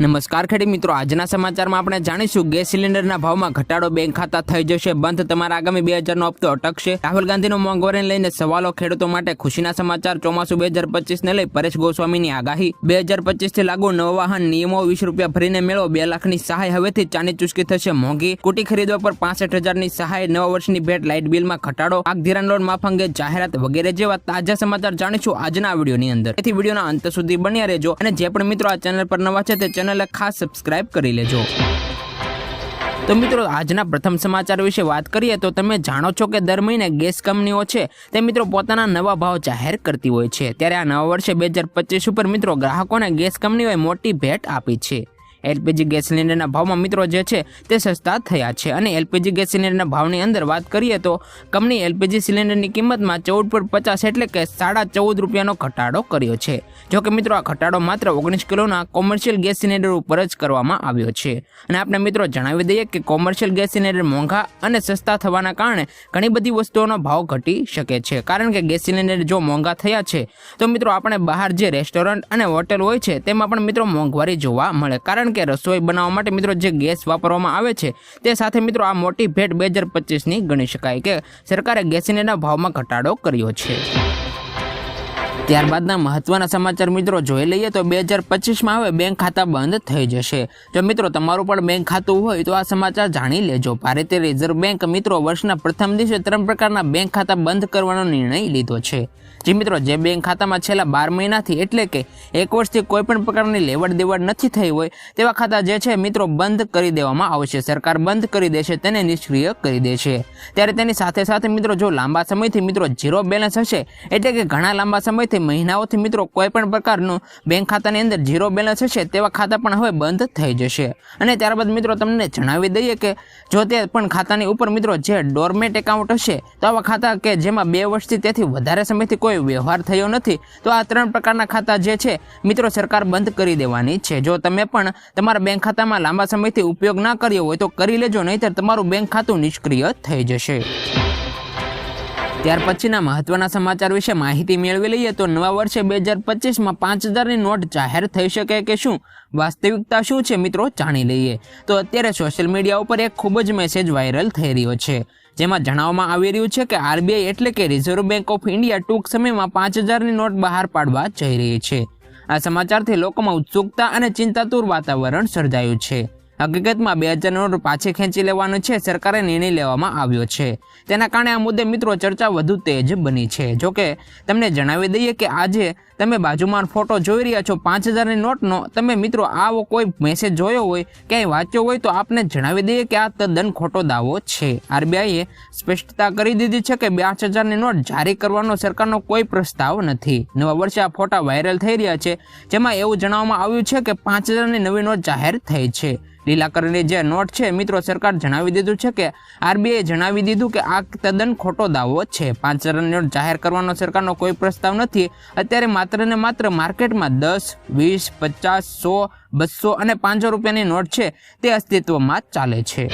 નમસ્કાર ખેડી મિત્રો, આજના સમાચારમાં આપણે જાણીશું ગેસ સિલિન્ડરના ભાવમાં ઘટાડો બેંક ખાતા થઈ જશે, બંધ તમારા આગામી બે હજારનો હપ્તો અટકશે. રાહુલ ગાંધીનો મોંઘવારીને લઈને સવાલો ખેડૂતો માટે ખુશીના સમાચાર, ચોમાસું બે હજાર પચીસને લઈ પરેશ ગોસ્વામીની આગાહી. બે હજાર પચીસથી લાગુ નવા વાહન નિયમો, વીસ રૂપિયા ભરીને મેળવો, બે લાખની સહાય હવેથી ચાની ચુસ્કી થશે મોંઘી. કુટી ખરીદવા પર પાસઠ હજારની સહાય, નવા વર્ષની ભેટ, લાઇટ બિલમાં ઘટાડો. આગ ધિરાણ લોન માફ અંગે જાહેરાત વગેરે જેવા તાજા સમાચાર જાણીશું આજના વિડીયોની અંદર. તેથી વિડીયોના અંત સુધી બન્યા રહેજો અને જે પણ મિત્રો આ ચેનલ પર નવા છે તે ચેનલને ખાસ સબસ્ક્રાઇબ કરી લેજો. તો મિત્રો, આજના પ્રથમ સમાચાર વિશે વાત કરીએ તો તમે જાણો છો કે દર મહિને ગેસ કંપનીઓ છે, તે મિત્રો પોતાના નવા ભાવ જાહેર કરતી હોય છે. ત્યારે આ નવા વર્ષે બે હજાર પચીસ ઉપર મિત્રો ગ્રાહકોને ગેસ કંપનીઓએ મોટી ભેટ આપી છે. એલપીજી ગેસ સિલિન્ડરના ભાવમાં મિત્રો જે છે, તે સસ્તા થયા છે. અને એલપીજી ગેસ સિલિન્ડરના ભાવની અંદર વાત કરીએ તો કંપની એલપીજી સિલિન્ડરની કિંમતમાં ચૌદ પોઈન્ટ પચાસ એટલે કે સાડા ચૌદ રૂપિયાનો ઘટાડો કર્યો છે. જો કે મિત્રો આ ઘટાડો માત્ર ઓગણીસ કિલોના કોમર્શિયલ ગેસ સિલિન્ડર ઉપર જ કરવામાં આવ્યો છે. અને આપણે મિત્રો જણાવી દઈએ કે કોમર્શિયલ ગેસ સિલિન્ડર મોંઘા અને સસ્તા થવાના કારણે ઘણી બધી વસ્તુઓનો ભાવ ઘટી શકે છે. કારણ કે ગેસ સિલિન્ડર જો મોંઘા થયા છે, તો મિત્રો આપણે બહાર જે રેસ્ટોરન્ટ અને હોટેલ હોય છે, તેમાં પણ મિત્રો મોંઘવારી જોવા મળે. કારણ કે રસોઈ બનાવવા માટે મિત્રો જે ગેસ વાપરવામાં આવે છે, તે સાથે મિત્રો આ મોટી ભેટ બે હજાર પચીસની ગણી શકાય કે સરકારે ગેસ સિલિન્ડરના ભાવમાં ઘટાડો કર્યો છે. ત્યારબાદના મહત્વના સમાચાર મિત્રો જોઈ લઈએ તો બે હજાર પચીસમાં હવે બેંક ખાતા બંધ થઈ જશે. જો મિત્રો તમારું પણ બેંક ખાતું હોય તો આ સમાચાર જાણી લેજો. ભારતીય રિઝર્વ બેંક મિત્રો વર્ષના પ્રથમ દિવસે ત્રણ પ્રકારના બેંક ખાતા બંધ કરવાનો નિર્ણય લીધો છે. જે મિત્રો, જે બેંક ખાતામાં છેલ્લા બાર મહિનાથી એટલે કે એક વર્ષથી કોઈ પણ પ્રકારની લેવડ દેવડ નથી થઈ હોય, તેવા ખાતા જે છે મિત્રો બંધ કરી દેવામાં આવશે સરકાર બંધ કરી દેશે, તેને નિષ્ક્રિય કરી દેશે. ત્યારે તેની સાથે સાથે મિત્રો, જો લાંબા સમયથી મિત્રો ઝીરો બેલેન્સ હશે, એટલે કે ઘણા લાંબા સમયથી મહિનાઓથી મિત્રો કોઈ પણ પ્રકારનું બેંક ખાતાની અંદર ઝીરો બેલેન્સ હશે, તેવા ખાતા પણ હવે બંધ થઈ જશે. અને ત્યારબાદ મિત્રો તમને જણાવી દઈએ કે જો તે પણ ખાતાની ઉપર મિત્રો જે ડોરમેટ એકાઉન્ટ હશે, તો આવા ખાતા કે જેમાં બે વર્ષથી તેથી વધારે સમયથી કોઈ વ્યવહાર થયો નથી, તો આ ત્રણ પ્રકારના ખાતા જે છે, મિત્રો સરકાર બંધ કરી દેવાની છે. જો તમે પણ તમારા બેંક ખાતામાં લાંબા સમયથી ઉપયોગ ના કર્યો હોય તો કરી લેજો, નહીંતર તમારું બેંક ખાતું નિષ્ક્રિય થઈ જશે. ત્યાર પછીના મહત્વના સમાચાર વિશે માહિતી મેળવી લઈએ તો નવા વર્ષે બે હજાર પચીસમાં પાંચ હજારની નોટ જાહેર થઈ શકે કે શું? વાસ્તવિકતા શું છે મિત્રો જાણી લઈએ. તો અત્યારે સોશિયલ મીડિયા ઉપર એક ખૂબ જ મેસેજ વાયરલ થઈ રહ્યો છે. જેમાં જણાવવામાં આવી રહ્યું છે કે આરબીઆઈ એટલે કે રિઝર્વ બેંક ઓફ ઇન્ડિયા ટૂંક સમયમાં પાંચ હજારની નોટ બહાર પાડવા જઈ રહી છે. આ સમાચારથી લોકોમાં ઉત્સુકતા અને ચિંતાતુર વાતાવરણ સર્જાયું છે. હકીકતમાં બે હજાર નોટ પાછી ખેંચી લેવાનો છે, સરકારે નિર્ણય લેવામાં આવ્યો છે. તેના કારણે આ મુદ્દે મિત્રો ચર્ચા વધુ તેજ બની છે. જોકે, તમને જણાવી દઈએ કે આજે તમે બાજુમાં ફોટો જોઈ રહ્યા છો, પાંચ હજારની નોટનો, તમે મિત્રો આવો કોઈ મેસેજ જોયો હોય, ક્યાંય વાંચ્યો હોય તો આપને જણાવી દઈએ કે આ તદ્દન ખોટો દાવો છે. આરબીઆઈએ સ્પષ્ટતા કરી દીધી છે કે પાંચ હજારની નોટ જારી કરવાનો સરકારનો કોઈ પ્રસ્તાવ નથી. નવા વર્ષે આ ફોટા વાયરલ થઈ રહ્યા છે, જેમાં એવું જણાવવામાં આવ્યું છે કે પાંચ હજારની નવી નોટ જાહેર થઈ છે. લીલા કલરની જે નોટ છે, મિત્રો સરકાર જણાવી દીધું છે કે આરબીઆઈએ જણાવી દીધું કે આ તદ્દન ખોટો દાવો છે. પાંચ હજારની નોટ જાહેર કરવાનો સરકારનો કોઈ પ્રસ્તાવ નથી. અત્યારે માત્ર ને માત્ર માર્કેટમાં દસ, વીસ, પચાસ, સો, બસો અને પાંચસો રૂપિયાની નોટ છે, તે અસ્તિત્વમાં ચાલે છે.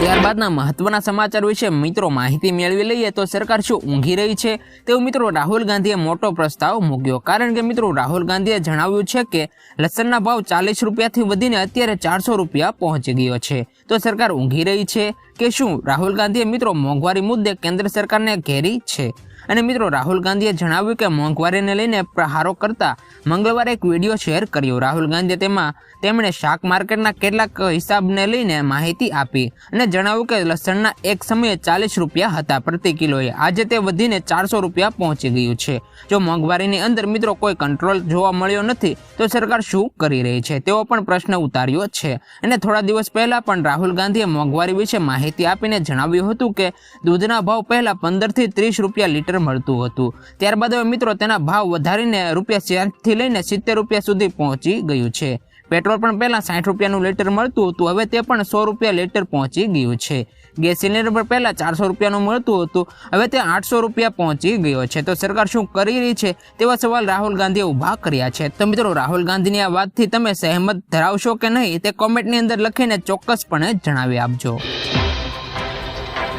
ત્યારબાદના મહત્વના સમાચાર વિશે મિત્રો માહિતી મેળવી લઈએ તો સરકાર શું ઊંઘી રહી છે? તેવું મિત્રો રાહુલ ગાંધીએ મોટો પ્રસ્તાવ મૂક્યો. કારણ કે મિત્રો રાહુલ ગાંધીએ જણાવ્યું છે કે લસણના ભાવ ચાલીસ રૂપિયાથી વધીને અત્યારે ચારસો રૂપિયા પહોંચી ગયો છે. તો સરકાર ઊંઘી રહી છે કે શું? રાહુલ ગાંધીએ મિત્રો મોંઘવારી મુદ્દે કેન્દ્ર સરકારને ઘેરી છે? અને મિત્રો, રાહુલ ગાંધીએ જણાવ્યું કે મોંઘવારીને લઈને પ્રહારો કરતા મંગળવારે એક વીડિયો શેર કર્યો. રાહુલ ગાંધીએ તેમાં તેમણે શાક માર્કેટના કેટલાક હિસાબને લઈને માહિતી આપી અને જણાવ્યું કે લસણના એક સમયે ચાલીસ રૂપિયા હતા પ્રતિ કિલોએ. આજે તે વધીને ચારસો રૂપિયા પહોંચી ગયું છે. જો મોંઘવારીની અંદર મિત્રો કોઈ કંટ્રોલ જોવા મળ્યો નથી, તો સરકાર શું કરી રહી છે? તેવો પણ પ્રશ્ન ઉતાર્યો છે. અને થોડા દિવસ પહેલાં પણ રાહુલ ગાંધીએ મોંઘવારી વિશે માહિતી આપીને જણાવ્યું હતું કે દૂધના ભાવ પહેલાં પંદરથી ત્રીસ રૂપિયા લીટર મળતું હતું. ત્યારબાદ હવે મિત્રો તેના ભાવ વધારીને રૂપિયા ચારથી લઈને સિત્તેર રૂપિયા સુધી પહોંચી ગયું છે. પેટ્રોલ પણ પહેલાં સાઠ રૂપિયાનું લીટર મળતું હતું, હવે તે પણ સો રૂપિયા લીટર પહોંચી ગયું છે. ગેસ સિલિન્ડર પર પહેલાં ચારસો રૂપિયાનું મળતું હતું, હવે તે આઠસો રૂપિયા પહોંચી ગયો છે. તો સરકાર શું કરી રહી છે તેવા સવાલ રાહુલ ગાંધીએ ઊભા કર્યા છે. તો મિત્રો રાહુલ ગાંધીની આ વાતથી તમે સહેમત ધરાવશો કે નહીં તે કોમેન્ટની અંદર લખીને ચોક્કસપણે જણાવી આપજો.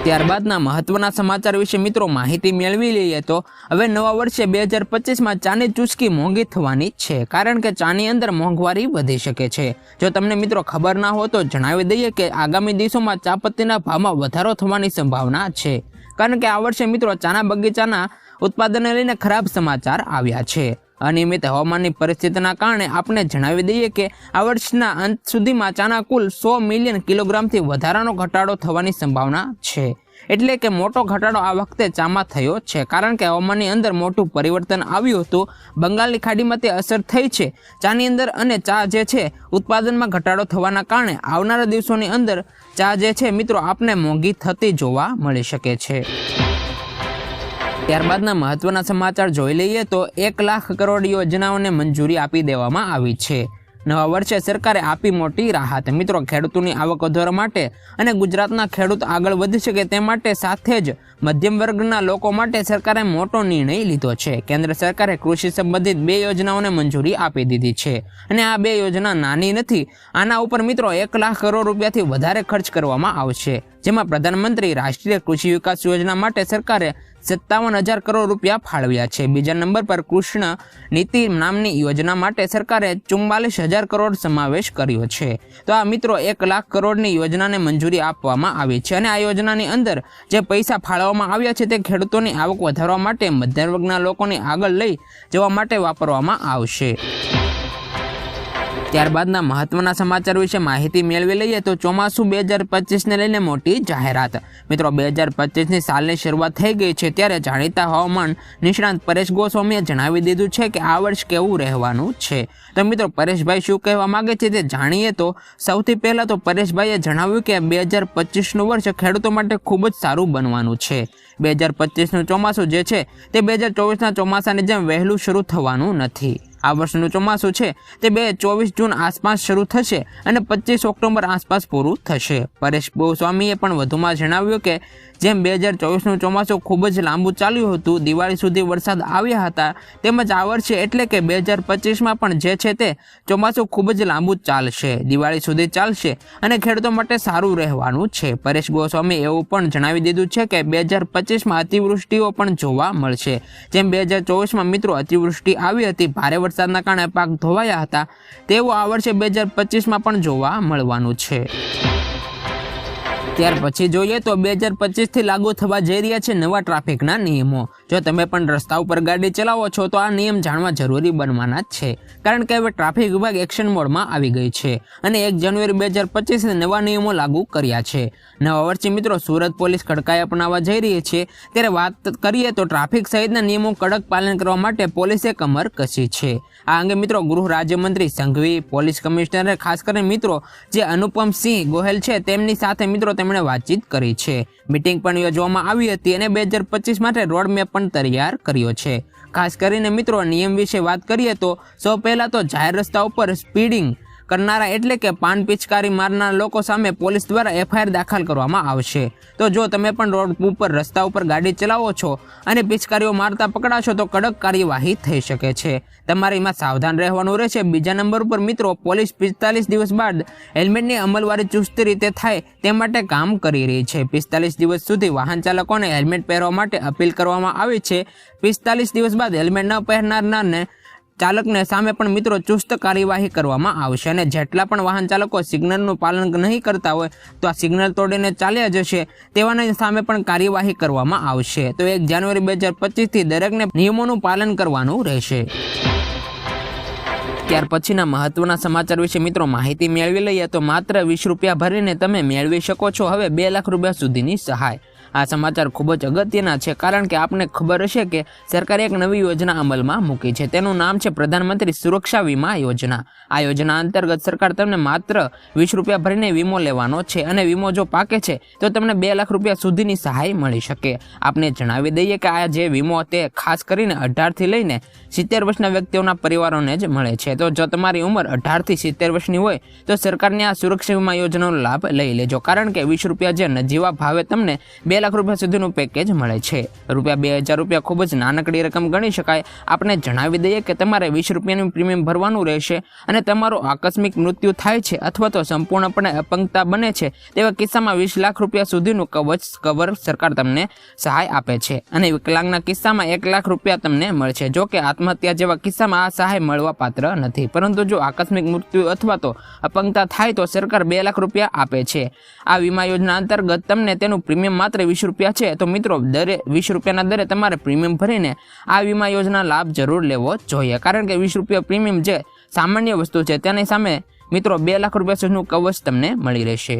ત્યારબાદના મહત્વના સમાચાર વિશે મિત્રો માહિતી મેળવી લઈએ તો હવે નવા વર્ષે બે હજાર પચીસમાં ચાની ચૂસકી મોંઘી થવાની છે, કારણ કે ચાની અંદર મોંઘવારી વધી શકે છે. જો તમને મિત્રો ખબર ના હોય તો જણાવી દઈએ કે આગામી દિવસોમાં ચાપત્તીના ભાવમાં વધારો થવાની સંભાવના છે. કારણ કે આ વર્ષે મિત્રો ચાના બગીચાના ઉત્પાદનને લઈને ખરાબ સમાચાર આવ્યા છે. અનિયમિત હવામાનની પરિસ્થિતિના કારણે આપણે જણાવી દઈએ કે આ વર્ષના અંત સુધીમાં ચાના કુલ સો મિલિયન કિલોગ્રામથી વધારાનો ઘટાડો થવાની સંભાવના છે. એટલે કે મોટો ઘટાડો આ વખતે ચામાં થયો છે. કારણ કે હવામાનની અંદર મોટું પરિવર્તન આવ્યું હતું. બંગાળની ખાડીમાં તે અસર થઈ છે. ચાની અંદર અને ચા જે છે, ઉત્પાદનમાં ઘટાડો થવાના કારણે આવનારા દિવસોની અંદર ચા જે છે, મિત્રો, આપને મોંઘી થતી જોવા મળી શકે છે. ત્યારબાદના મહત્વના સમાચાર જોઈ લઈએ તો એક લાખ કરોડ યોજનાઓને મંજૂરી આપી દેવામાં આવી છે. નવા વર્ષે સરકારે આપી મોટી રાહત. મિત્રો, ખેડૂતોની આવક વધારવા માટે અને ગુજરાતના ખેડૂત આગળ વધી શકે તે માટે સાથે જ મધ્યમ વર્ગના લોકો માટે સરકારે મોટો નિર્ણય લીધો છે. કેન્દ્ર સરકારે કૃષિ સંબંધિત બે યોજનાઓને મંજૂરી આપી દીધી છે અને આ બે યોજના નાની નથી. આના ઉપર મિત્રો, એક લાખ કરોડ રૂપિયાથી વધારે ખર્ચ કરવામાં આવશે. જેમાં પ્રધાનમંત્રી રાષ્ટ્રીય કૃષિ વિકાસ યોજના માટે સરકારે સત્તાવન હજાર કરોડ રૂપિયા ફાળવ્યા છે. બીજા નંબર પર કૃષ્ણ નીતિ નામની યોજના માટે સરકારે ચુમ્માલીસ હજાર કરોડ સમાવેશ કર્યો છે. તો આ મિત્રો એક લાખ કરોડની યોજનાને મંજૂરી આપવામાં આવી છે અને આ યોજનાની અંદર જે પૈસા ફાળવવામાં આવ્યા છે તે ખેડૂતોની આવક વધારવા માટે મધ્યમ વર્ગના લોકોને આગળ લઈ જવા માટે વાપરવામાં આવશે. ત્યારબાદના મહત્વના સમાચાર વિશે માહિતી મેળવી લઈએ તો ચોમાસું બે હજાર પચીસને લઈને મોટી જાહેરાત. મિત્રો, બે હજાર પચીસની સાલની શરૂઆત થઈ ગઈ છે ત્યારે જાણીતા હવામાન નિષ્ણાંત પરેશ ગોસ્વામીએ જણાવી દીધું છે કે આ વર્ષ કેવું રહેવાનું છે. તો મિત્રો, પરેશભાઈ શું કહેવા માગે છે તે જાણીએ તો સૌથી પહેલાં તો પરેશભાઈએ જણાવ્યું કે બે હજાર પચીસનું વર્ષ ખેડૂતો માટે ખૂબ જ સારું બનવાનું છે. બે હજાર પચીસનું ચોમાસું જે છે તે બે હજાર ચોવીસના ચોમાસાની જેમ વહેલું શરૂ થવાનું નથી. આ વર્ષનું ચોમાસું છે. તે બે ચોવીસ જૂન આસપાસ શરૂ થશે અને પચીસ ઓક્ટોબર આસપાસ પૂરું થશે. પરેશ ગોસ્વામીએ પણ વધુમાં જણાવ્યું કે, જેમ બે હજાર ચોવીસનું ચોમાસું ખૂબ જ લાંબુ ચાલ્યું હતું, દિવાળી સુધી વરસાદ આવ્યા હતા, તેમજ આ વર્ષે એટલે કે બે હજાર પચીસમાં પણ જે છે તે ચોમાસું ખૂબ જ લાંબુ ચાલશે. દિવાળી સુધી ચાલશે અને ખેડૂતો માટે સારું રહેવાનું છે. પરેશ ગોસ્વામી એવું પણ જણાવી દીધું છે કે, બે હજાર પચીસમાં અતિવૃષ્ટિઓ પણ જોવા મળશે. જેમ બે હજાર ચોવીસમાં મિત્રો અતિવૃષ્ટિ આવી હતી, ભારે વરસાદના કારણે પાક ધોવાયા હતા. તેવું આ વર્ષે બે હજાર પચીસમાં પણ જોવા મળવાનું છે. ત્યાર પછી જોઈએ તો બે હજાર પચીસથી લાગુ થવા જઈ રહ્યા છે નવા ટ્રાફિકના નિયમો. જો તમે પણ રસ્તા ઉપર ગાડી ચલાવો છો, તો આ નિયમ જાણવા જરૂરી બનવાના જ છે. કારણ કે હવે ટ્રાફિક વિભાગ એક્શન મોડમાં આવી ગઈ છે અને એક જાન્યુઆરી બે હજાર પચીસે નવા નિયમો લાગુ કર્યા છે. નવા વર્ષે મિત્રો સુરત પોલીસ કડકાઈ અપનાવવા જઈ રહી છે. ત્યારે વાત કરીએ તો ટ્રાફિક સહિતના નિયમો કડક પાલન કરવા માટે પોલીસે કમર કસી છે. આ અંગે મિત્રો ગૃહ રાજ્યમંત્રી સંઘવી, પોલીસ કમિશનરે ખાસ કરીને મિત્રો જે અનુપમસિંહ ગોહેલ છે, તેમની સાથે મિત્રો તેમણે વાતચીત કરી છે. મિટિંગ પણ યોજવામાં આવી હતી અને બે હજાર પચીસ માટે રોડ મેપ પણ તૈયાર કર્યો છે. ખાસ કરીને મિત્રો નિયમ વિશે વાત કરીએ તો સૌ પહેલાં તો જાહેર રસ્તા ઉપર સ્પીડિંગ કરનારા એટલે કે પાન પિચકારી મારનાર લોકો સામે પોલીસ દ્વારા એફઆઈઆર દાખલ કરવામાં આવશે. તો જો તમે પણ રોડ ઉપર રસ્તા ઉપર ગાડી ચલાવો છો અને પિચકારીઓ મારતા પકડાશો તો કડક કાર્યવાહી થઈ શકે છે. તમારે એમાં સાવધાન રહેવાનું રહેશે. બીજા નંબર ઉપર મિત્રો, પોલીસ પિસ્તાલીસ દિવસ બાદ હેલ્મેટની અમલવારી ચુસ્ત રીતે થાય તે માટે કામ કરી રહી છે. પિસ્તાલીસ દિવસ સુધી વાહન ચાલકોને હેલ્મેટ પહેરવા માટે અપીલ કરવામાં આવી છે. પિસ્તાલીસ દિવસ બાદ હેલ્મેટ ન પહેરનારને ચાલકને સામે પણ મિત્રો ચુસ્ત કાર્યવાહી કરવામાં આવશે અને જેટલા પણ વાહન ચાલકો સિગ્નલનું પાલન નહીં કરતા હોય તો આ સિગ્નલ તોડીને ચાલ્યા જશે તેવાની સામે પણ કાર્યવાહી કરવામાં આવશે. તો એક જાન્યુઆરી બે હજાર પચીસથી દરેકને નિયમોનું પાલન કરવાનું રહેશે. ત્યાર પછીના મહત્વના સમાચાર વિશે મિત્રો માહિતી મેળવી લઈએ તો માત્ર વીસ રૂપિયા ભરીને તમે મેળવી શકો છો. હવે બે લાખ રૂપિયા સુધીની સહાય. આ સમાચાર ખૂબ જ અગત્યના છે, કારણ કે આપને ખબર હશે કે સરકારે એક નવી યોજના અમલમાં મૂકી છે. તેનું નામ છે પ્રધાનમંત્રી સુરક્ષા વીમા યોજના. આ યોજના અંતર્ગત સરકાર તમને માત્ર વીસ રૂપિયા ભરીને વીમો લેવાનો છે અને વીમો જો પાકે છે, તો તમને બે લાખ રૂપિયા સુધીની સહાય મળી શકે. આપને જણાવી દઈએ કે આ જે વીમો તે ખાસ કરીને અઢારથી લઈને સિત્તેર વર્ષના વ્યક્તિઓના પરિવારોને જ મળે છે. તો જો તમારી ઉંમર અઢારથી સિત્તેર વર્ષની હોય, તો સરકારની આ સુરક્ષા વીમા યોજનાનો લાભ લઈ લેજો. કારણ કે વીસ રૂપિયા જે નજીવા ભાવે તમને લાખ રૂપિયા સુધીનું પેકેજ મળે છે. રૂપિયા બે હજાર રૂપિયા ખૂબ જ નાનકડી રકમ ગણી શકાય. આપણે જણાવી દઈએ કે તમારે વીસ રૂપિયાનું પ્રીમિયમ ભરવાનું રહેશે અને તમારું આકસ્મિક મૃત્યુ થાય છે અથવા તો સંપૂર્ણપણે અપંગતા બને છે તેવા કિસ્સામાં વીસ લાખ રૂપિયા સુધીનું કવચ કવર સરકાર તમને સહાય આપે છે અને વિકલાંગના કિસ્સામાં એક લાખ રૂપિયા તમને મળશે જો કે આત્મહત્યા જેવા કિસ્સામાં આ સહાય મળવા પાત્ર નથી. પરંતુ જો આકસ્મિક મૃત્યુ અથવા તો અપંગતા થાય તો સરકાર બે લાખ રૂપિયા આપે છે. આ વીમા યોજના અંતર્ગત તમને તેનું પ્રીમિયમ માત્ર વીસ રૂપિયા છે. તો મિત્રો, દરે વીસ રૂપિયાના દરે તમારે પ્રીમિયમ ભરીને આ વીમા યોજના લાભ જરૂર લેવો જોઈએ. કારણ કે વીસ રૂપિયા પ્રીમિયમ જે સામાન્ય વસ્તુ છે, તેની સામે મિત્રો બે લાખ રૂપિયા સુધીનું કવચ તમને મળી રહેશે.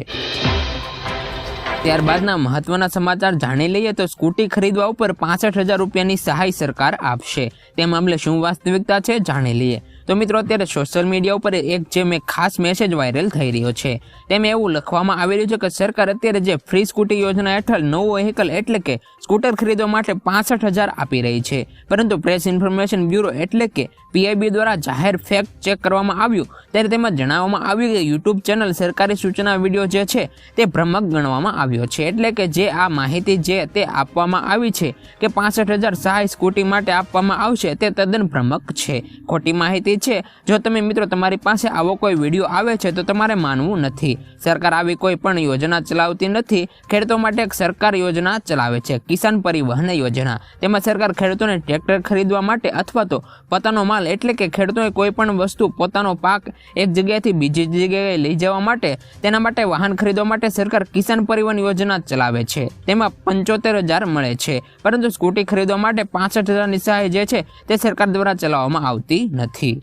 ત્યારબાદના મહત્વના સમાચાર જાણી લઈએ તો સ્કૂટી ખરીદવા ઉપર પાસઠ હજાર રૂપિયાની સહાય સરકાર આપશે. તે મામલે શું વાસ્તવિકતા છે, જાણી લઈએ. તો મિત્રો, અત્યારે સોશિયલ મીડિયા ઉપર એક જે મેં ખાસ મેસેજ વાયરલ થઈ રહ્યો છે, તેમાં એવું લખવામાં આવી રહ્યું છે કે સરકાર અત્યારે જે ફ્રી સ્કૂટી યોજના હેઠળ નવું વ્હીકલ એટલે કે સ્કૂટર ખરીદવા માટે પાસઠ હજાર આપી રહી છે. પરંતુ પ્રેસ ઇન્ફોર્મેશન બ્યુરો એટલે કે પીઆઈબી દ્વારા જાહેર ફેક્ટ ચેક કરવામાં આવ્યું. ત્યારે તેમાં જણાવવામાં આવ્યું કે યુટ્યુબ ચેનલ સરકારી સૂચના વીડિયો જે છે, તે ભ્રમક ગણવામાં આવ્યો છે. એટલે કે જે આ માહિતી જે તે આપવામાં આવી છે કે પાસઠ હજાર સહાય સ્કૂટી માટે આપવામાં આવશે, તે તદ્દન ભ્રમક છે. ખોટી માહિતી છે. જો તમે મિત્રો તમારી પાસે આવો કોઈ વીડિયો આવે છે, તો તમારે માનવું નથી. સરકાર આવી કોઈ પણ યોજના ચલાવતી નથી. ખેડૂતો માટે એક સરકાર યોજના ચલાવે છે, કિસાન પરિવહન યોજના. તેમાં સરકાર ખેડૂતોને ટ્રેક્ટર ખરીદવા માટે અથવા તો પોતાનો માલ એટલે કે ખેડૂતોએ કોઈ પણ વસ્તુ પોતાનો પાક એક જગ્યાએથી બીજી જગ્યાએ લઈ જવા માટે, તેના માટે વાહન ખરીદવા માટે સરકાર કિસાન પરિવહન યોજના ચલાવે છે. તેમાં પંચોતેર હજાર મળે છે, પરંતુ સ્કૂટી ખરીદવા માટે પાસઠ હજારની સહાય જે છે, તે સરકાર દ્વારા ચલાવવામાં આવતી નથી.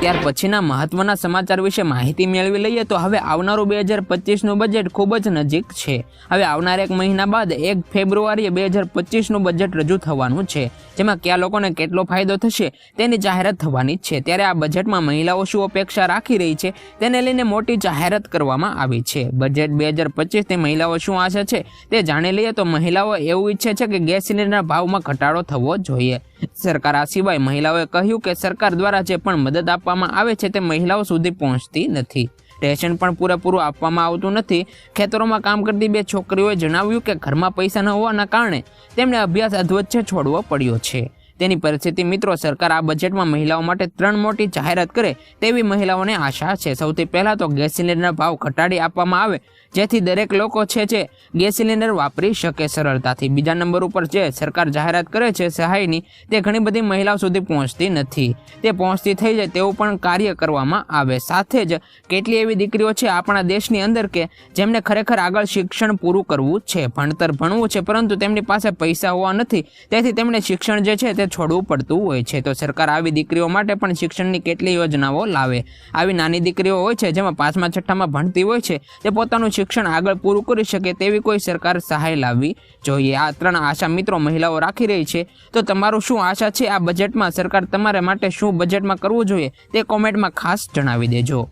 ત્યાર પછીના મહત્વના સમાચાર વિશે માહિતી મેળવી લઈએ તો હવે આવનારું બે હજાર પચીસનું બજેટ ખૂબ જ નજીક છે. હવે આવનાર એક મહિના બાદ એક ફેબ્રુઆરીએ બે હજાર પચીસનું બજેટ રજૂ થવાનું છે. જેમાં કયા લોકોને કેટલો ફાયદો થશે તેની જાહેરાત થવાની છે. ત્યારે આ બજેટમાં મહિલાઓ શું અપેક્ષા રાખી રહી છે તેને લઈને મોટી જાહેરાત કરવામાં આવી છે. બજેટ બે હજાર પચીસથી મહિલાઓ શું આશા છે તે જાણી લઈએ તો મહિલાઓ એવું ઈચ્છે છે કે ગેસ સિલિન્ડરના ભાવમાં ઘટાડો થવો જોઈએ. સરકાર આ સિવાય મહિલાઓએ કહ્યું કે સરકાર દ્વારા જે પણ મદદ આપવામાં આવે છે તે મહિલાઓ સુધી પહોંચતી નથી. રેશન પણ પૂરેપૂરું આપવામાં આવતું નથી. ખેતરોમાં કામ કરતી બે છોકરીઓએ જણાવ્યું કે ઘરમાં પૈસા ન હોવાના કારણે તેમણે અભ્યાસ અધવચ્ચે છોડવો પડ્યો છે. તેની પરિસ્થિતિ મિત્રો, સરકાર આ બજેટમાં મહિલાઓ માટે ત્રણ મોટી જાહેરાત કરે તેવી મહિલાઓને આશા છે. સૌથી પહેલાં તો ગેસ સિલિન્ડરના ભાવ ઘટાડી આપવામાં આવે જેથી દરેક લોકો છે જે ગેસ સિલિન્ડર વાપરી શકે સરળતાથી. બીજા નંબર ઉપર જે સરકાર જાહેરાત કરે છે સહાયની, તે ઘણી બધી મહિલાઓ સુધી પહોંચતી નથી. તે પહોંચતી થઈ જાય તેવું પણ કાર્ય કરવામાં આવે. સાથે જ કેટલી એવી દીકરીઓ છે આપણા દેશની અંદર કે જેમને ખરેખર આગળ શિક્ષણ પૂરું કરવું છે. ભણતર ભણવું છે, પરંતુ તેમની પાસે પૈસા હોવા નથી. તેથી તેમણે શિક્ષણ જે છે તે છોડવું પડતું હોય છે. તો સરકાર આવી દીકરીઓ માટે પણ શિક્ષણની કેટલી યોજનાઓ લાવે? આવી નાની દીકરીઓ હોય છે જેમાં પાંચમા છઠ્ઠામાં ભણતી હોય છે, તે પોતાનું શિક્ષણ આગળ પૂરું કરી શકે તેવી કોઈ સરકાર સહાય લાવવી જોઈએ. આ ત્રણ આશા મિત્રો મહિલાઓ રાખી રહી છે. તો તમારું શું આશા છે? આ બજેટમાં સરકાર તમારા માટે શું બજેટમાં કરવું જોઈએ તે કોમેન્ટમાં ખાસ જણાવી દેજો.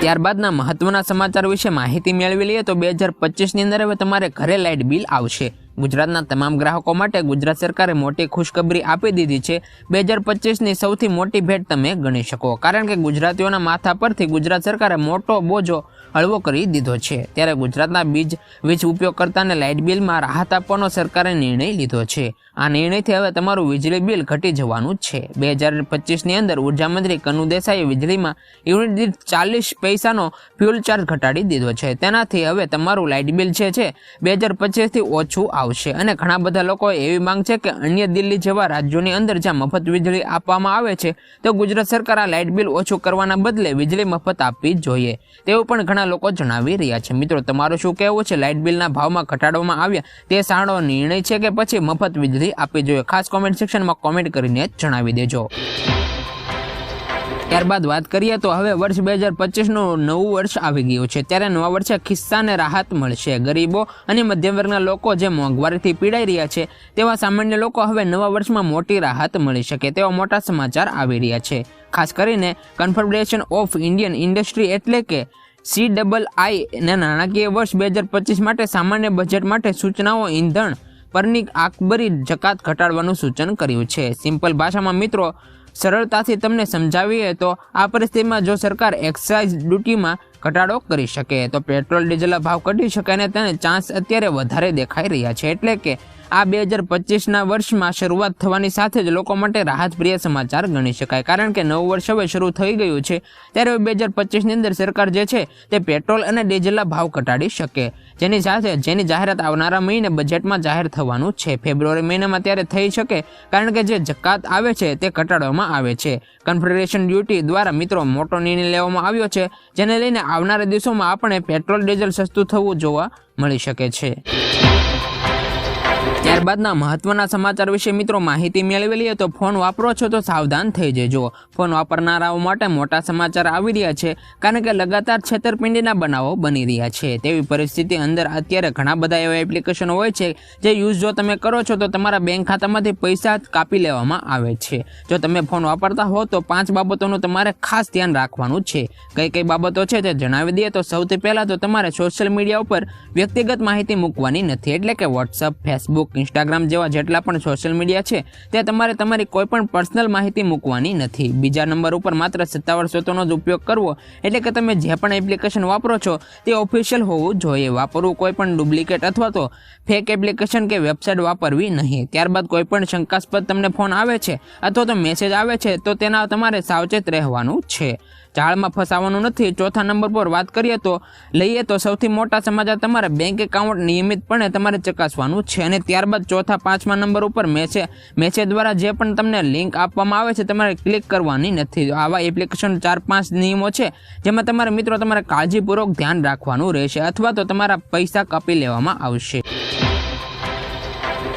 ત્યારબાદના મહત્વના સમાચાર વિશે માહિતી મેળવી લઈએ તો બે હજાર પચીસની અંદર હવે તમારે ઘરે લાઇટ બિલ આવશે. ગુજરાતના તમામ ગ્રાહકો માટે ગુજરાત સરકારે મોટી ખુશખબરી આપી દીધી છે. બે હજાર પચીસની સૌથી મોટી ભેટ તમે ગણી શકો. કારણ કે ગુજરાતીઓના માથા પરથી ગુજરાત સરકારે મોટો બોજો હળવો કરી દીધો છે. ત્યારે ગુજરાતના બીજ વીજ ઉપયોગકર્તાને લાઇટ બિલમાં રાહત આપવાનો સરકારે નિર્ણય લીધો છે. આ નિર્ણયથી હવે તમારું વીજળી બિલ ઘટી જવાનું છે. બે હજાર પચીસની અંદર ઊર્જા મંત્રી કનુ દેસાઈએ વીજળીમાં યુનિટ દીઠ ચાલીસ પૈસાનો ફ્યુલ ચાર્જ ઘટાડી દીધો છે. તેનાથી હવે તમારું લાઇટ બિલ છે, બે હજાર પચીસથી ઓછું આવશે. અને ઘણા બધા લોકો એવી માંગ છે કે અન્ય દિલ્હી જેવા રાજ્યોની અંદર જ્યાં મફત વીજળી આપવામાં આવે છે, તો ગુજરાત સરકાર આ લાઇટ બિલ ઓછું કરવાના બદલે વીજળી મફત આપવી જોઈએ. તેવું પણ ઘણા લોકો જણાવી રહ્યા છે. મિત્રો, તમારું શું કહેવું છે? લાઇટ બિલના ભાવમાં ઘટાડવામાં આવ્યા તે સારો નિર્ણય છે કે પછી મફત વીજળી આપવી જોઈએ? ખાસ કોમેન્ટ સેક્શનમાં કોમેન્ટ કરીને જણાવી દેજો. ત્યારબાદ વાત કરીએ તો હવે વર્ષ બે હજાર પચીસનું નવું વર્ષ આવી ગયું છે. ત્યારે નવા વર્ષે ખિસ્સાને રાહત મળશે. ગરીબો અને મધ્યમ વર્ગના લોકો જે મોંઘવારીથી પીડાઈ રહ્યા છે, તેવા સામાન્ય લોકો હવે નવા વર્ષમાં મોટી રાહત મળી શકે તેવા મોટા સમાચાર આવી રહ્યા છે. ખાસ કરીને કન્ફર્મેશન ઓફ ઇન્ડિયન ઇન્ડસ્ટ્રી એટલે કે સી ડબલ આઈ ના નાણાકીય વર્ષ બે હજાર પચીસ માટે સામાન્ય બજેટ માટે સૂચનાઓ ઈંધણ પરની આકબરી જકાત ઘટાડવાનું સૂચન કર્યું છે. સિમ્પલ ભાષામાં મિત્રો સરળતાથી તમને સમજાવીએ તો આ પરિસ્થિતિમાં જો સરકાર એક્સાઇઝ ડ્યુટીમાં ઘટાડો કરી શકે, તો પેટ્રોલ ડીઝલના ભાવ ઘટી શકે અને તેને ચાન્સ અત્યારે વધારે દેખાઈ રહ્યા છે. એટલે કે આ બે હજાર પચીસના વર્ષમાં શરૂઆત થવાની સાથે જ લોકો માટે રાહતપ્રિય સમાચાર ગણી શકાય. કારણ કે નવું વર્ષ હવે શરૂ થઈ ગયું છે. ત્યારે બે હજાર પચીસની અંદર સરકાર જે છે તે પેટ્રોલ અને ડીઝલના ભાવ ઘટાડી શકે. જેની સાથે જેની જાહેરાત આવનારા મહિને બજેટમાં જાહેર થવાનું છે. ફેબ્રુઆરી મહિનામાં ત્યારે થઈ શકે, કારણ કે જે જકાત આવે છે તે ઘટાડવામાં આવે છે. કન્ફેડરેશન ડ્યુટી દ્વારા મિત્રો મોટો નિર્ણય લેવામાં આવ્યો છે. જેને લઈને આવનારા દિવસોમાં આપણે પેટ્રોલ ડીઝલ સસ્તું થવું જોવા મળી શકે છે. ત્યારબાદના મહત્વના સમાચાર વિશે મિત્રો માહિતી મેળવી લઈએ તો ફોન વાપરો છો તો સાવધાન થઈ જજો. ફોન વાપરનારાઓ માટે મોટા સમાચાર આવી રહ્યા છે કારણ કે લગાતાર છેતરપિંડીના બનાવો બની રહ્યા છે. તેવી પરિસ્થિતિ અંદર અત્યારે ઘણા બધા એવા એપ્લિકેશનો હોય છે જે યુઝ જો તમે કરો છો તો તમારા બેંક ખાતામાંથી પૈસા કાપી લેવામાં આવે છે. જો તમે ફોન વાપરતા હો તો પાંચ બાબતોનું તમારે ખાસ ધ્યાન રાખવાનું છે. કઈ કઈ બાબતો છે તે જણાવી દઈએ તો સૌથી પહેલાં તો તમારે સોશિયલ મીડિયા ઉપર વ્યક્તિગત માહિતી મૂકવાની નથી. એટલે કે વોટ્સઅપ, ફેસબુક ઇન્સ્ટાગ્રામ જેવા જેટલા પણ સોશિયલ મીડિયા છે તે તમારે તમારી કોઈ પણ પર્સનલ માહિતી મૂકવાની નથી. બીજા નંબર ઉપર માત્ર સત્તાવાર સ્ત્રોતોનો જ ઉપયોગ કરવો એટલે કે તમે જે પણ એપ્લિકેશન વાપરો છો, તે ઓફિશિયલ હોવું જોઈએ. વાપરવું કોઈ પણ ડુપ્લિકેટ અથવા તો ફેક એપ્લિકેશન કે વેબસાઇટ વાપરવી નહીં. ત્યારબાદ કોઈ પણ શંકાસ્પદ તમને ફોન આવે છે અથવા તો મેસેજ આવે છે, તો તેના તમારે સાવચેત રહેવાનું છે. જાળમાં ફસાવાનું નથી, ચોથા નંબર પર વાત કરીએ તો, લઈએ તો સૌથી મોટા સમાચાર તમારે બેંક એકાઉન્ટ નિયમિતપણે તમારે ચકાસવાનું છે અને ત્યારબાદ ચોથા પાંચમા નંબર ઉપર મેસેજ મેસેજ દ્વારા જે પણ તમને લિંક આપવામાં આવે છે તમારે ક્લિક કરવાની નથી. આવા એપ્લિકેશન ચાર પાંચ નિયમો છે, જેમાં તમારે મિત્રો તમારે કાળજીપૂર્વક ધ્યાન રાખવાનું રહેશે અથવા તો તમારા પૈસા કાપી લેવામાં આવશે.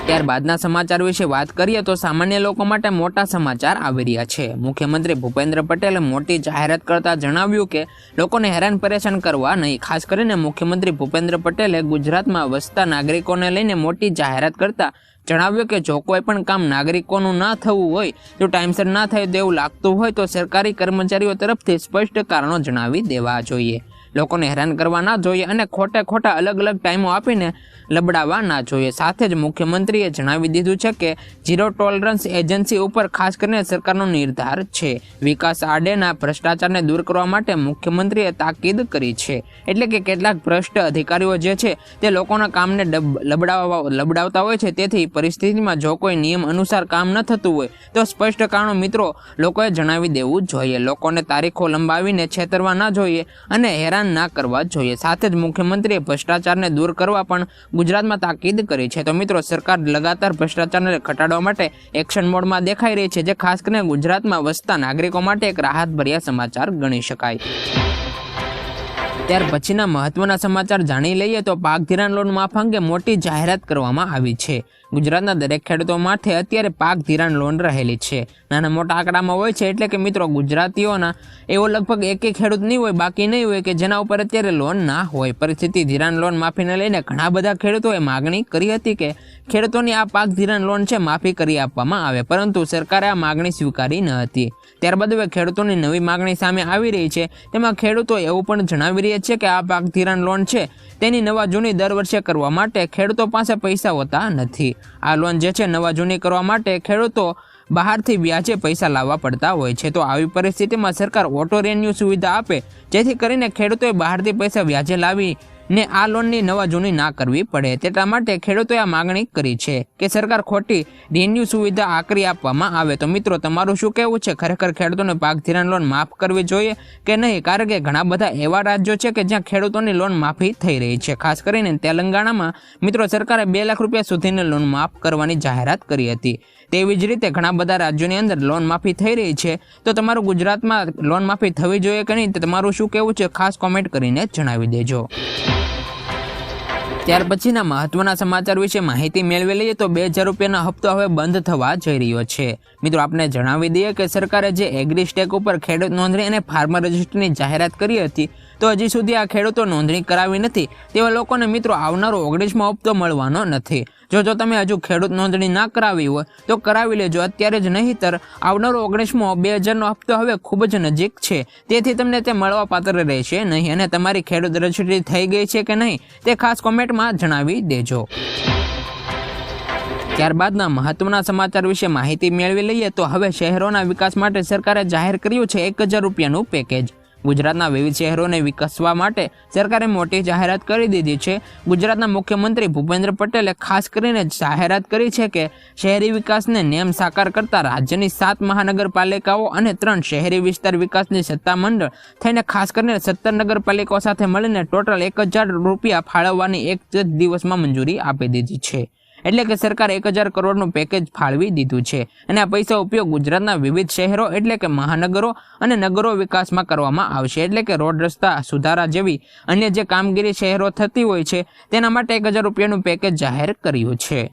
ત્યારબાદના સમાચાર વિશે વાત કરીએ તો સામાન્ય લોકો માટે મોટા સમાચાર આવી રહ્યા છે. મુખ્યમંત્રી ભૂપેન્દ્ર પટેલે મોટી જાહેરાત કરતા જણાવ્યું કે, લોકોને હેરાન પરેશાન કરવા નહીં, ખાસ કરીને મુખ્યમંત્રી ભૂપેન્દ્ર પટેલે ગુજરાતમાં વસતા નાગરિકોને લઈને મોટી જાહેરાત કરતા જણાવ્યું કે, જો કોઈ પણ કામ નાગરિકોનું ના થવું હોય, જો ટાઈમસર ના થાય તેવું લાગતું હોય, તો સરકારી કર્મચારીઓ તરફથી સ્પષ્ટ કારણો જણાવી દેવા જોઈએ. લોકોને હેરાન કરવા ના જોઈએ અને ખોટે ખોટા અલગ અલગ ટાઈમો આપીને લબડાવવા ના જોઈએ. સાથે જ મુખ્યમંત્રીએ જણાવી દીધું છે કે ઝીરો ટોલરન્સ એજન્સી ઉપર ખાસ કરીને સરકારનો નિર્ધાર છે. વિકાસ આડેના ભ્રષ્ટાચારને દૂર કરવા માટે મુખ્યમંત્રીએ તાકીદ કરી છે. એટલે કે કેટલાક ભ્રષ્ટ અધિકારીઓ જે છે તે લોકોના કામને લબડાવવા લબડાવતા હોય છે. તેથી પરિસ્થિતિમાં જો કોઈ નિયમ અનુસાર કામ ન થતું હોય, તો સ્પષ્ટ કારણો મિત્રો લોકોએ જણાવી દેવું જોઈએ. લોકોને તારીખો લંબાવીને છેતરવા ના જોઈએ અને હેરાન હેરાન ના કરવા જોઈએ. સાથે જ મુખ્યમંત્રીએ ભ્રષ્ટાચારને દૂર કરવા પણ ગુજરાતમાં તાકીદ કરી છે. તો મિત્રો, સરકાર લગાતાર ભ્રષ્ટાચારને ઘટાડવા માટે એક્શન મોડમાં દેખાઈ રહી છે, જે ખાસ કરીને ગુજરાતમાં વસતા નાગરિકો માટે એક રાહતભર્યા સમાચાર ગણી શકાય. ત્યાર પછીના મહત્વના સમાચાર જાણી લઈએ તો પાક ધિરાણ લોન માફ અંગે મોટી જાહેરાત કરવામાં આવી છે. ગુજરાતના દરેક ખેડૂતો માટે અત્યારે પાક ધિરાણ લોન રહેલી છે. નાના મોટા આંકડામાં હોય છે એટલે કે મિત્રો ગુજરાતીઓના એવો લગભગ એક ખેડૂત નહીં હોય, બાકી નહીં હોય કે જેના ઉપર અત્યારે લોન ના હોય. પરિસ્થિતિ ધિરાણ લોન માફીને લઈને ઘણા બધા ખેડૂતોએ માગણી કરી હતી કે ખેડૂતોની આ પાક ધિરાણ લોન છે માફી કરી આપવામાં આવે, પરંતુ સરકારે આ માગણી સ્વીકારી ન હતી. ત્યારબાદ હવે ખેડૂતોની નવી માગણી સામે આવી રહી છે. તેમાં ખેડૂતો એવું પણ જણાવી રહ્યા છે કે આ પાક ધિરાણ લોન છે. તેની નવા જૂની દર વર્ષે કરવા માટે ખેડૂતો પાસે પૈસા હોતા નથી. આ લોન જે છે નવા જૂની કરવા માટે ખેડૂતો બહારથી વ્યાજે પૈસા લાવવા પડતા હોય છે. તો આવી પરિસ્થિતિમાં સરકાર ઓટો રેન્યુ સુવિધા આપે, જેથી કરીને ખેડૂતોએ બહારથી પૈસા વ્યાજે લાવી ને આ લોનની નવા જૂની ના કરવી પડે. તેટલા માટે ખેડૂતોએ આ માગણી કરી છે કે સરકાર ખોટી રિન્યુ સુવિધા આકરી આપવામાં આવે. તો મિત્રો, તમારું શું કહેવું છે? ખરેખર ખેડૂતોને પાક ધિરાણ લોન માફ કરવી જોઈએ કે નહીં? કારણ કે ઘણા બધા એવા રાજ્યો છે કે જ્યાં ખેડૂતોની લોન માફી થઈ રહી છે. ખાસ કરીને તેલંગાણામાં મિત્રો, સરકારે બે લાખ રૂપિયા સુધીની લોન માફ કરવાની જાહેરાત કરી હતી. તેવી જ રીતે ઘણા બધા રાજ્યોની અંદર લોન માફી થઈ રહી છે. તો તમારું ગુજરાતમાં લોન માફી થવી જોઈએ કે નહીં? તમારું શું કહેવું છે? ખાસ કોમેન્ટ કરીને જણાવી દેજો. ત્યાર પછીના મહત્વના સમાચાર વિશે માહિતી મેળવી લઈએ તો બે હજાર રૂપિયાનો હપ્તો હવે બંધ થવા જઈ રહ્યો છે. મિત્રો આપણે જણાવી દઈએ કે સરકારે જે એગ્રી સ્ટેક ઉપર ખેડૂત નોંધણી અને ફાર્મર રજિસ્ટરની જાહેરાત કરી હતી, તો હજી સુધી આ ખેડૂતો નોંધણી કરાવી નથી. તેવા લોકોને મિત્રો, આવનારો ઓગણીસમો હપ્તો મળવાનો નથી. જો જો તમે હજુ ખેડૂત નોંધણી ના કરાવી હોય, તો કરાવી લેજો. અત્યારે જ નહીંતર આવનારો ઓગણીસમો બે હજારનો હપ્તો હવે ખૂબ જ નજીક છે. તેથી તમને તે મળવા પાત્ર રહેશે નહીં. અને તમારી ખેડૂત રજિસ્ટ્રી થઈ ગઈ છે કે નહીં, તે ખાસ કોમેન્ટમાં જણાવી દેજો. ત્યારબાદના મહત્વના સમાચાર વિશે માહિતી મેળવી લઈએ તો હવે શહેરોના વિકાસ માટે સરકારે જાહેર કર્યું છે એક હજાર રૂપિયાનું પેકેજ. ગુજરાતના વિવિધ શહેરોને વિકસવા માટે સરકારે મોટી જાહેરાત કરી દીધી છે. ગુજરાતના મુખ્યમંત્રી ભૂપેન્દ્ર પટેલે ખાસ કરીને જાહેરાત કરી છે કે શહેરી વિકાસને નેમ સાકાર કરતા રાજ્યની સાત મહાનગરપાલિકાઓ અને ત્રણ શહેરી વિસ્તાર વિકાસની સત્તામંડળ થઈને ખાસ કરીને સત્તર નગરપાલિકાઓ સાથે મળીને ટોટલ એક હજાર રૂપિયા ફાળવવાની એક જ દિવસમાં મંજૂરી આપી દીધી છે. એટલે કે સરકારે એક હજાર કરોડનું પેકેજ ફાળવી દીધું છે. અને આ પૈસા ઉપયોગ ગુજરાતના વિવિધ શહેરો એટલે કે મહાનગરો અને નગરો વિકાસમાં કરવામાં આવશે. એટલે કે રોડ રસ્તા, સુધારા જેવી અન્ય જે કામગીરી શહેરો થતી હોય છે, તેના માટે એક હજાર રૂપિયાનું પેકેજ જાહેર કર્યું છે.